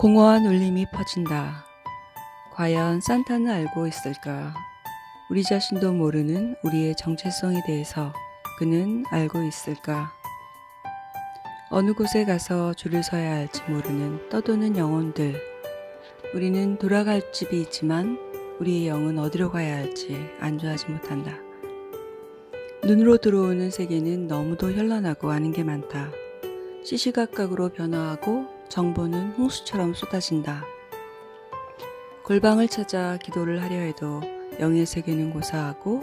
공허한 울림이 퍼진다. 과연 산타는 알고 있을까? 우리 자신도 모르는 우리의 정체성에 대해서 그는 알고 있을까? 어느 곳에 가서 줄을 서야 할지 모르는 떠도는 영혼들. 우리는 돌아갈 집이 있지만 우리의 영은 어디로 가야 할지 안주하지 못한다. 눈으로 들어오는 세계는 너무도 현란하고 아는 게 많다. 시시각각으로 변화하고 정보는 홍수처럼 쏟아진다. 골방을 찾아 기도를 하려 해도 영의 세계는 고사하고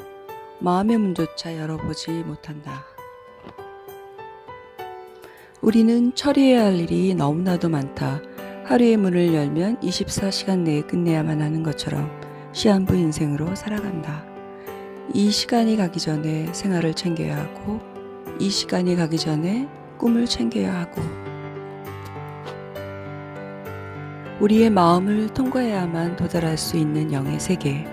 마음의 문조차 열어보지 못한다. 우리는 처리해야 할 일이 너무나도 많다. 하루의 문을 열면 24시간 내에 끝내야만 하는 것처럼 시한부 인생으로 살아간다. 이 시간이 가기 전에 생활을 챙겨야 하고, 이 시간이 가기 전에 꿈을 챙겨야 하고, 우리의 마음을 통과해야만 도달할 수 있는 영의 세계.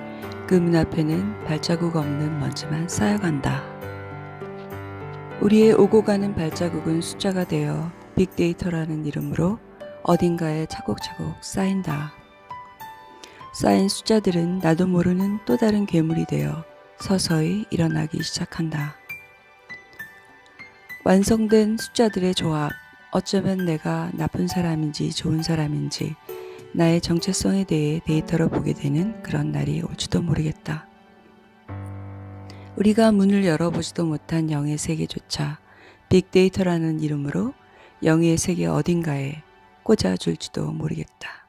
그 문 앞에는 발자국 없는 먼지만 쌓여간다. 우리의 오고 가는 발자국은 숫자가 되어 빅데이터라는 이름으로 어딘가에 차곡차곡 쌓인다. 쌓인 숫자들은 나도 모르는 또 다른 괴물이 되어 서서히 일어나기 시작한다. 완성된 숫자들의 조합, 어쩌면 내가 나쁜 사람인지 좋은 사람인지 나의 정체성에 대해 데이터로 보게 되는 그런 날이 올지도 모르겠다. 우리가 문을 열어보지도 못한 영의 세계조차 빅데이터라는 이름으로 영의 세계 어딘가에 꽂아줄지도 모르겠다.